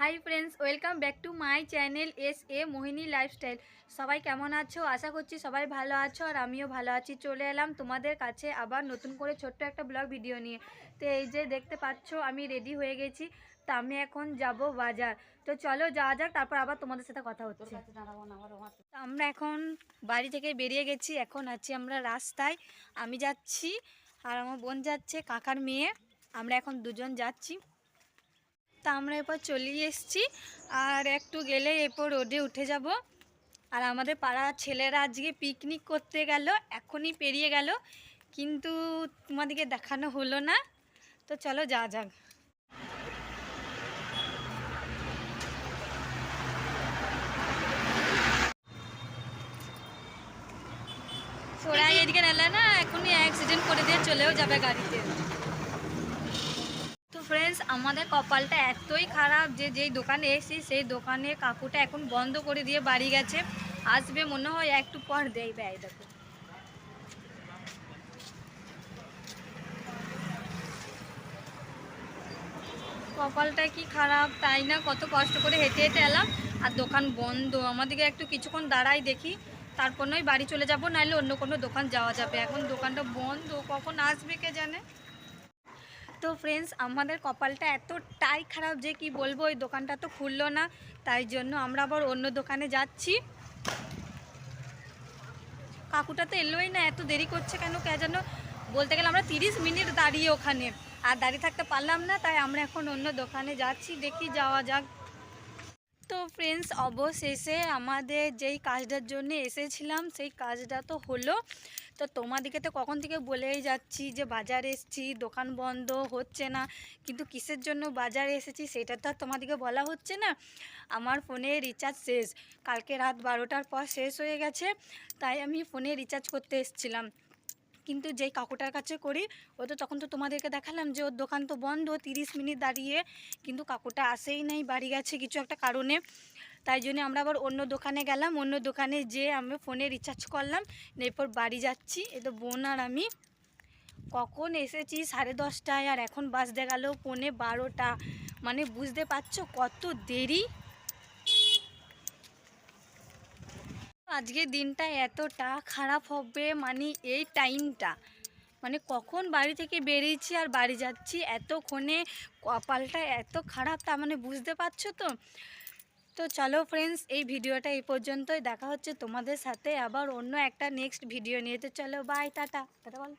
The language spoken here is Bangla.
Hi friends welcome back to my channel S A Mohini lifestyle. সবাই কেমন আছো? আশা করছি সবাই ভালো আছো আর আমিও ভালো আছি। চলে এলাম তোমাদের কাছে আবার নতুন করে ছোট্ট একটা ব্লগ ভিডিও নিয়ে। তো এই যে দেখতে পাচ্ছ আমি রেডি হয়ে গেছি। তো আমি এখন যাব বাজার। তো চলো যাওয়া যাক তারপর আবার তোমাদের সাথে কথা হচ্ছে। আমরা এখন বাড়ি থেকে বেরিয়ে গেছি এখন আছি আমরা রাস্তায়। আমি যাচ্ছি আর আমার বোন যাচ্ছে কাকার মেয়ে। আমরা এখন দুজন যাচ্ছি। তা আমরা এরপর চলে এসেছি। আর একটু গেলে এরপর রোডে উঠে যাব। আর আমাদের পাড়ার ছেলেরা আজকে পিকনিক করতে গেল, এখনই পেরিয়ে গেল। কিন্তু তোমাদেরকে দেখানো হলো না। তো চলো যা যাক। এদিকে নেলে না, এখনই অ্যাক্সিডেন্ট করে দিয়ে চলেও যাবে গাড়িতে। ফ্রেন্ডস আমাদের কপালটা এতই খারাপ যে যেই দোকানে এসেছি, সেই দোকানে কাকুটা এখন বন্ধ করে দিয়ে বাড়ি গেছে। আসবে মনে হয় একটু পর দেয় ব্যয় দেখো। কপালটা কি খারাপ, তাই না? কত কষ্ট করে হেঁটে হেঁটে এলাম। আর দোকান বন্ধ আমাদেরকে একটু কিছুক্ষণ দাঁড়াই দেখি। তারপর নয় বাড়ি চলে যাব, নাহলে অন্য কোনো দোকান যাওয়া যাবে। এখন দোকানটা বন্ধ, কখন আসবে কে জানে? তো ফ্রেন্ডস আমাদের কপালটা এতটাই খারাপ যে কি বলব, ওই দোকানটা তো খুললো না। তাই জন্য আমরা আবার অন্য দোকানে যাচ্ছি। কাকুটা তো এলোই না, এত দেরি করছে কেন, কে যেন বলতে গেলে আমরা তিরিশ মিনিট দাঁড়িয়ে ওখানে। আর দাঁড়িয়ে থাকতে পারলাম না, তাই আমরা এখন অন্য দোকানে যাচ্ছি, দেখি যাওয়া যাক। তো ফ্রেন্ডস অবশেষে আমাদের যেই কাজটার জন্য এসেছিলাম, সেই কাজটা তো হলো। তো তোমাদেরকে তো কখন থেকে বলেই যাচ্ছি যে বাজার এসেছি, দোকান বন্ধ, হচ্ছে না। কিন্তু কিসের জন্য বাজারে এসেছি সেটা তো আর তোমাদেরকে বলা হচ্ছে না। আমার ফোনে রিচার্জ শেষ। কালকে রাত বারোটার পর শেষ হয়ে গেছে, তাই আমি ফোনে রিচার্জ করতে এসেছিলাম। কিন্তু যেই কাকুটার কাছে করি, ও তো তখন তো তোমাদেরকে দেখালাম যে ওর দোকান তো বন্ধ, তিরিশ মিনিট দাঁড়িয়ে। কিন্তু কাকুটা আসেই নাই, বাড়ি গেছে কিছু একটা কারণে। তাই জন্য আমরা আবার অন্য দোকানে গেলাম, অন্য দোকানে যেয়ে আমি ফোনে রিচার্জ করলাম। এরপর বাড়ি যাচ্ছি এ তো বোন আর আমি। কখন এসেছি? সাড়ে দশটায়, আর এখন বাজতে গেল পৌনে বারোটা। মানে বুঝতে পারছ কত দেরি? আজকের দিনটা এতটা খারাপ হবে মানে এই টাইমটা। মানে কখন বাড়ি থেকে বেরিয়েছি আর বাড়ি যাচ্ছি এতক্ষণে কপালটা এত খারাপ তা মানে বুঝতে পারছ তো? তো চলো ফ্রেন্ডস এই ভিডিওটা এই পর্যন্তই। দেখা হচ্ছে তোমাদের সাথে আবার অন্য একটা নেক্সট ভিডিও নিয়ে। তো চলো বাই টাটা। Tata ball.